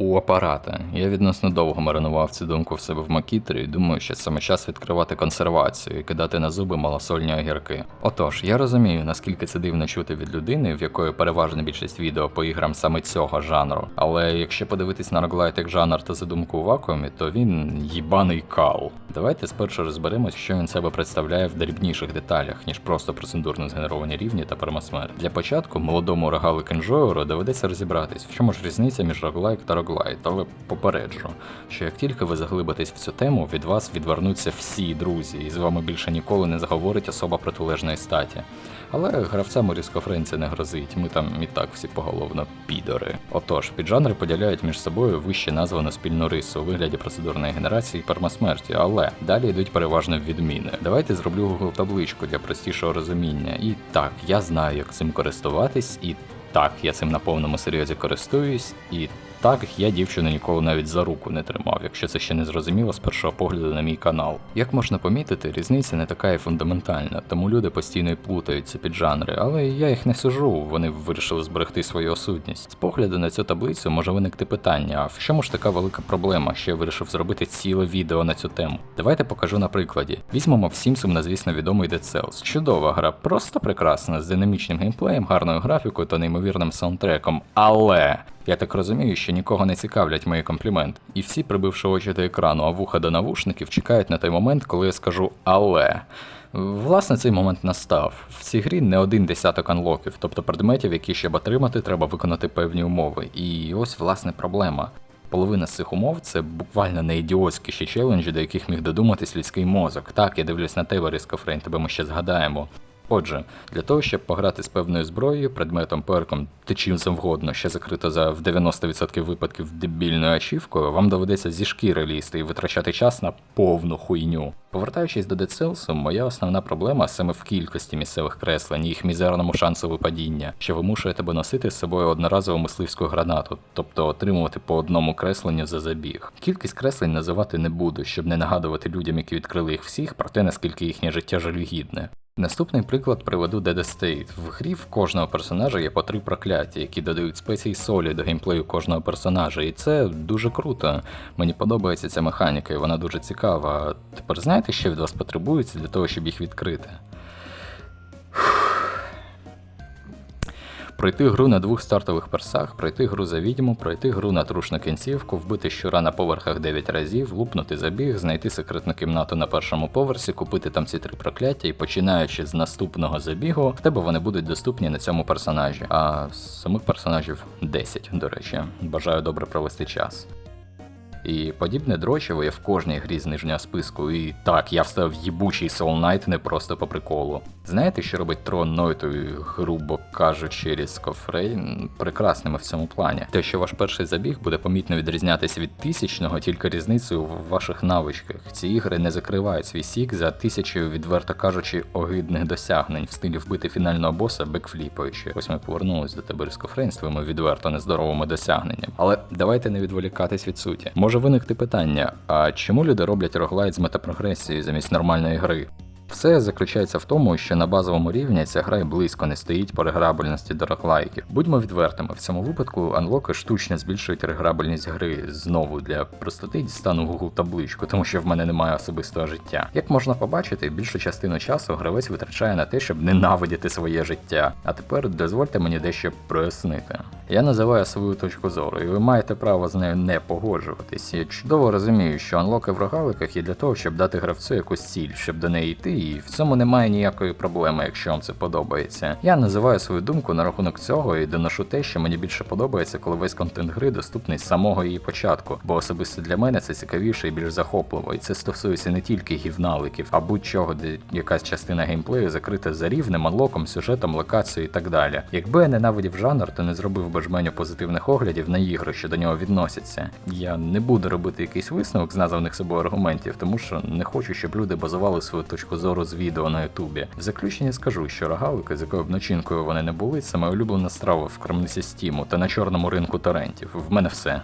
у апарата. Я відносно довго маринував цю думку в себе в макітрі і думаю, що саме час відкривати консервацію і кидати на зуби малосольні огірки. Отож, я розумію, наскільки це дивно чути від людини, в якої переважна більшість відео по іграм саме цього жанру. Але якщо подивитись на роглайт як жанр та задумку у вакуумі, то він їбаний кал. Давайте спершу розберемось, що він себе представляє в дрібніших деталях, ніж просто процедурно згенеровані рівні та пермасмерть. Для початку молодому рогалик інжойеру доведеться розібратись, в чому ж різниця між роглайк та роглайт, але попереджу, що як тільки ви заглибитесь в цю тему, від вас відвернуться всі друзі, і з вами більше ніколи не заговорить особа протилежної статі. Але гравцям у різкофренці не грозить, ми там і так всі поголовно підори. Отож, піджанри поділяють між собою вище названу спільну рису у вигляді процедурної генерації і пермасмерті, але далі йдуть переважно відміни. Давайте зроблю Google табличку для простішого розуміння. І так, я знаю, як цим користуватись, і так, я цим на повному серйозі користуюсь, і так, я дівчину ніколи навіть за руку не тримав, якщо це ще не зрозуміло з першого погляду на мій канал. Як можна помітити, різниця не така і фундаментальна, тому люди постійно й плутаються під жанри, але я їх не сужу, вони вирішили зберегти свою осудність. З погляду на цю таблицю може виникти питання: а в чому ж така велика проблема, що я вирішив зробити ціле відео на цю тему? Давайте покажу на прикладі. Візьмемо всім сумнозвісно відомий Dead Cells. Чудова гра, просто прекрасна, з динамічним геймплеєм, гарною графікою та неймовірним саундтреком. Але я так розумію, що нікого не цікавлять мої компліменти. І всі, прибивши очі до екрану, а вуха до навушників, чекають на той момент, коли я скажу але. Власне, цей момент настав. В цій грі не один десяток анлоків, тобто предметів, які щоб отримати, треба виконати певні умови. І ось власне проблема. Половина з цих умов це буквально не ідіотські ще челенджі, до яких міг додуматись людський мозок. Так, я дивлюсь на тебе, Рискофрейн, тебе ми ще згадаємо. Отже, для того, щоб пограти з певною зброєю, предметом, перком та чим завгодно, що закрито за в 90% випадків дебільною ачівкою, вам доведеться зі шкіри лізти і витрачати час на повну хуйню. Повертаючись до Dead Cells, моя основна проблема саме в кількості місцевих креслень і їх мізерному шансу випадіння, що вимушує тебе носити з собою одноразову мисливську гранату, тобто отримувати по одному кресленню за забіг. Кількість креслень називати не буду, щоб не нагадувати людям, які відкрили їх всіх, про те, наскільки їхнє життя жалюгідне. Наступний приклад приведу Dead Estate. В грі в кожного персонажа є по три прокляття, які додають спеції солі до геймплею кожного персонажа, і це дуже круто. Мені подобається ця механіка, і вона дуже цікава. Тепер знаєте, що від вас потребується для того, щоб їх відкрити? Пройти гру на двох стартових персах, пройти гру за відьму, пройти гру на трушну кінцівку, вбити щура на поверхах 9 разів, лупнути забіг, знайти секретну кімнату на першому поверсі, купити там ці три прокляття, і починаючи з наступного забігу, в тебе вони будуть доступні на цьому персонажі. А самих персонажів 10, до речі. Бажаю добре провести час. І подібне дрочево є в кожній грі з нижнього списку. І так, я встав їбучий Soul Knight не просто по приколу. Знаєте, що робить Трон Нойту, грубо кажучи, Ріскофрей прекрасними в цьому плані. Те, що ваш перший забіг буде помітно відрізнятися від тисячного, тільки різницею в ваших навичках. Ці ігри не закривають свій сік за тисячею, відверто кажучи, огидних досягнень в стилі вбити фінального боса бекфліпаючи. Ось ми повернулись до тебе Ріскофрейн з твоїми відверто нездоровими досягненнями. Але давайте не відволікатись від суті. Може виникти питання: а чому люди роблять роглайт з метапрогресією замість нормальної гри? Все заключається в тому, що на базовому рівні ця гра й близько не стоїть по реграбельності до роглайків. Будьмо відвертими, в цьому випадку анлоки штучно збільшують реграбельність гри. Знову для простоти дістану Google табличку, тому що в мене немає особистого життя. Як можна побачити, більшу частину часу гравець витрачає на те, щоб ненавидіти своє життя. А тепер дозвольте мені дещо прояснити. Я називаю свою точку зору, і ви маєте право з нею не погоджуватись. Я чудово розумію, що анлоки в рогаликах є для того, щоб дати гравцю якусь ціль, щоб до неї йти, і в цьому немає ніякої проблеми, якщо вам це подобається. Я називаю свою думку на рахунок цього і доношу те, що мені більше подобається, коли весь контент гри доступний з самого її початку, бо особисто для мене це цікавіше і більш захопливо, і це стосується не тільки гівналиків, а будь-чого, де якась частина геймплею закрита за рівнем, анлоком, сюжетом, локацією і так далі. Якби я ненавидів жанр, то не зробив би жменю позитивних оглядів на ігри, що до нього відносяться. Я не буду робити якийсь висновок з названих собою аргументів, тому що не хочу, щоб люди базували свою точку зору з відео на Ютубі. В заключення скажу, що рогалики, з якою б начинкою вони не були, це моя улюблена страва в крамниці Стіму та на чорному ринку торрентів. В мене все.